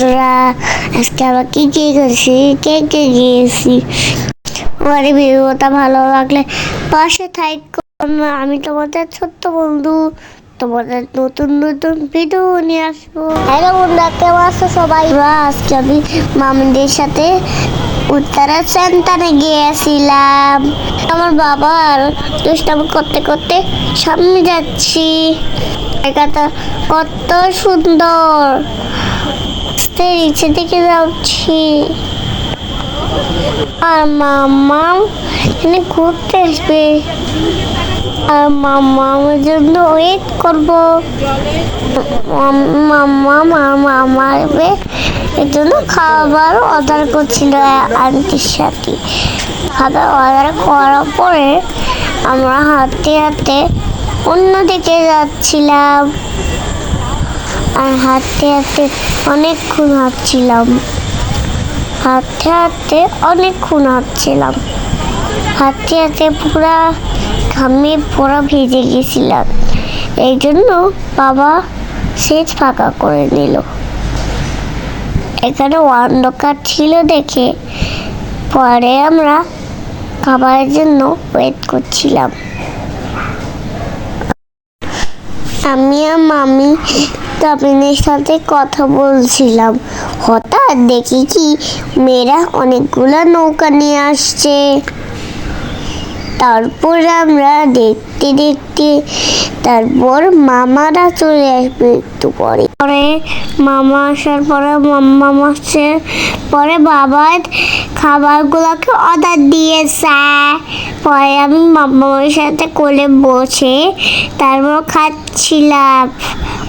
বন্ধুরা আজকে আবার কি কি করছি কে কে গিয়েছি আমার ভিডিওটা ভালো লাগলে পাশে থাকো আমি তোমাদের ছোট্ট বন্ধু তোমাদের নতুন নতুন ভিডিও নিয়ে আসব হ্যালো বন্ধুরা কেমন আছো সবাই আজকে আমি মামুদের সাথে উত্তরা সেন্টারে গিয়েছিলাম আমার বাবা আর দুষ্টামি করতে করতে সামনে যাচ্ছি জায়গাটা কত সুন্দর আস্তে নিচে দিকে যাচ্ছি। আর মামা এখানে ঘুরতে আসবে। আর মামা আমার জন্য ওয়েট করব। মামা মামা মারবে এর জন্য খাবার অর্ডার করছিল আন্টির সাথে। খাবার অর্ডার করার পরে আমরা হাঁটতে হাঁটতে অন্যদিকে যাচ্ছিলাম। আর হাঁটতে হাঁটতে অনেকক্ষণ হাঁটছিলাম। হাঁটতে হাঁটতে অনেকক্ষণ হাঁটছিলাম। হাঁটতে হাঁটতে পুরা ঘামে পুরা ভিজে গেছিলাম। এই জন্য বাবা সেচ ফাঁকা করে নিল। এখানে অন্ধকার ছিল দেখে পরে আমরা খাবারের জন্য ওয়েট করছিলাম। আমি আর মামি তামিনের সাথে কথা বলছিলাম। হঠাৎ দেখি কি মেয়েরা অনেকগুলো নৌকা নিয়ে আসছে। তারপর আমরা দেখতে দেখতে তারপর মামারা চলে আসবে একটু পরে। পরে মামা আসার পরে মাম্মা আসছে পরে বাবা খাবারগুলোকে অর্ডার দিয়েছে। পরে আমি মাম্মার সাথে কোলে বসে তারপর খাচ্ছিলাম।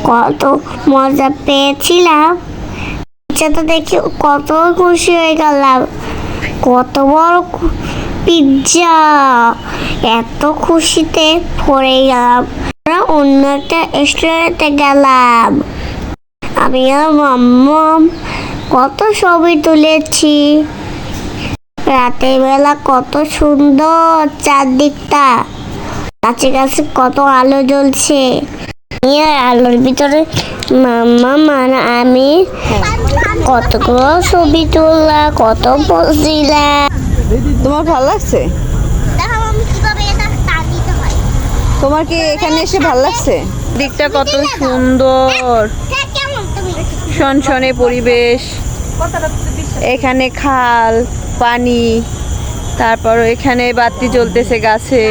কত মজা পেয়েছিলাম। সেটা দেখে কত খুশি হয়ে গেলাম। কত বড় পিৎজা এত খুশিতে পড়ে গেলাম। আমরা অন্য একটা রেস্টুরেন্টে গেলাম। আমি মাম্মাম কত ছবি তুলেছি। রাতের বেলা কত সুন্দর চারদিকটা। কাছে কাছে কত আলো জ্বলছে। আলোর ভিতরে মাম্মা মানে আমি কতগুলো ছবি তুললাম কত দিলাম তোমার ভালো লাগছে? হয়। তোমার কি এখানে এসে ভালো লাগছে? দিকটা কত সুন্দর। সনসনে পরিবেশ। এখানে খাল পানি তারপর এখানে বাতি জ্বলতেছে গাছে।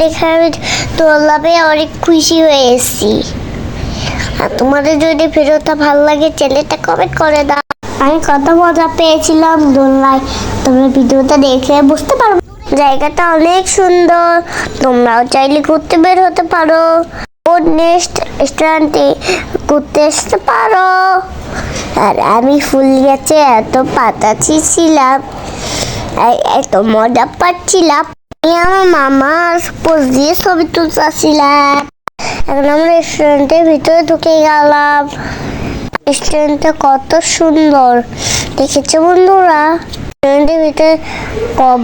দেখে আমি তোলা পেয়ে অনেক খুশি হয়ে এসেছি। আর তোমাদের যদি ভিডিওটা ভালো লাগে, চ্যানেলটা কমেন্ট করে দাও। আমি কত মজা পেয়েছিলাম, দোলনায়। তোমরা ভিডিওটা দেখে বুঝতে পারো। জায়গাটা অনেক সুন্দর। তোমরাও চাইলে ঘুরতে বের হতে পারো। ও নেক্সট রেস্টুরেন্টে ঘুরতে আসতে পারো। আর আমি ফুল গাছে এত পাতা আর এত মজা পাচ্ছিলাম। আমার মামার পোজ দিয়ে ছবি তুলতেছিলাম, এখন আমরা রেস্টুরেন্টের ভিতরে ঢুকে গেলাম। রেস্টুরেন্টটা কত সুন্দর। দেখেছ বন্ধুরা? রেস্টুরেন্টের ভিতরে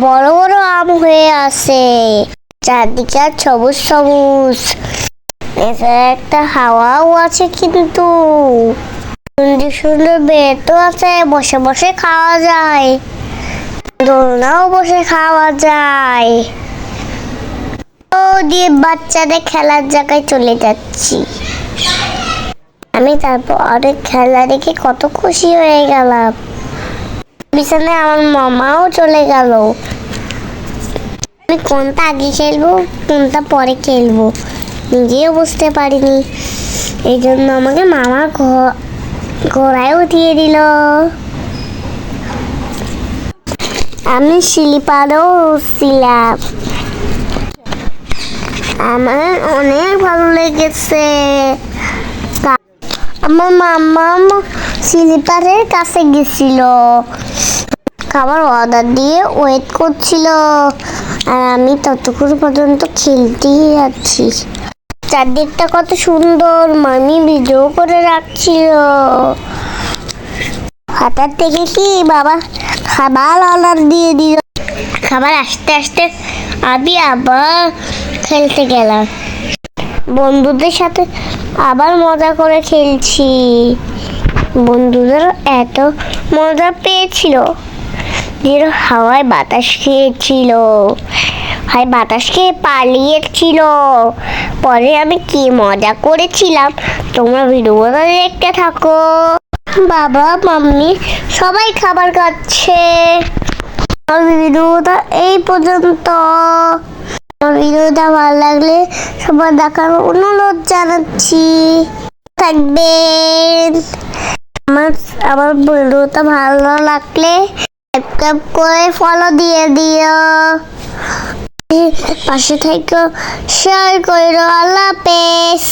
বড় বড় আম হয়ে আছে। চারদিকে আর সবুজ সবুজ। এছাড়া একটা হাওয়াও আছে কিন্তু। সুন্দর সুন্দর বেডও আছে, বসে বসে খাওয়া যায়। দোলনাও বসে খাওয়া যায়। ও দিয়ে বাচ্চাদের খেলার জায়গায় চলে যাচ্ছি। আমি তারপর অনেক খেলা দেখে কত খুশি হয়ে গেলাম। বিছানায় আমার মামাও চলে গেল। আমি কোনটা আগে খেলব, কোনটা পরে খেলব, নিজেও বুঝতে পারিনি। এই জন্য আমাকে মামা ঘোড়ায় উঠিয়ে দিল। আমি স্লিপারও ছিলাম। আমার অনেক ভালো লেগেছে। আমার মামা স্লিপারের কাছে গেছিল। খাবার অর্ডার দিয়ে ওয়েট করছিল। আর আমি ততক্ষণ পর্যন্ত খেলতেই যাচ্ছি চারদিকটা কত সুন্দর। মামি ভিডিও করে রাখছিল। হঠাৎ থেকে কি বাবা খাবার অর্ডার দিয়ে দিল। খাবার আস্তে আস্তে আমি আবার খেলতে গেলাম। বন্ধুদের সাথে আবার মজা করে খেলছি। বন্ধুদের এত মজা পেয়েছিল। যে হাওয়ায় বাতাস খেয়েছিল। হয় বাতাস খেয়ে পালিয়েছিল। পরে আমি কি মজা করেছিলাম তোমরা ভিডিওটা দেখতে থাকো। বাবা, মাম্মি, সবাই খাবার খাচ্ছে। আমার ভিডিওটা এই পর্যন্ত। আমার ভিডিওটা ভালো লাগলে সবার দেখার অনুরোধ জানাচ্ছি। থাকবেন। আমার আমার ভিডিওটা ভালো লাগলে সাবস্ক্রাইব করে ফলো দিয়ে দিও। পাশে থেকে শেয়ার করো। আল্লাহ হাফেজ।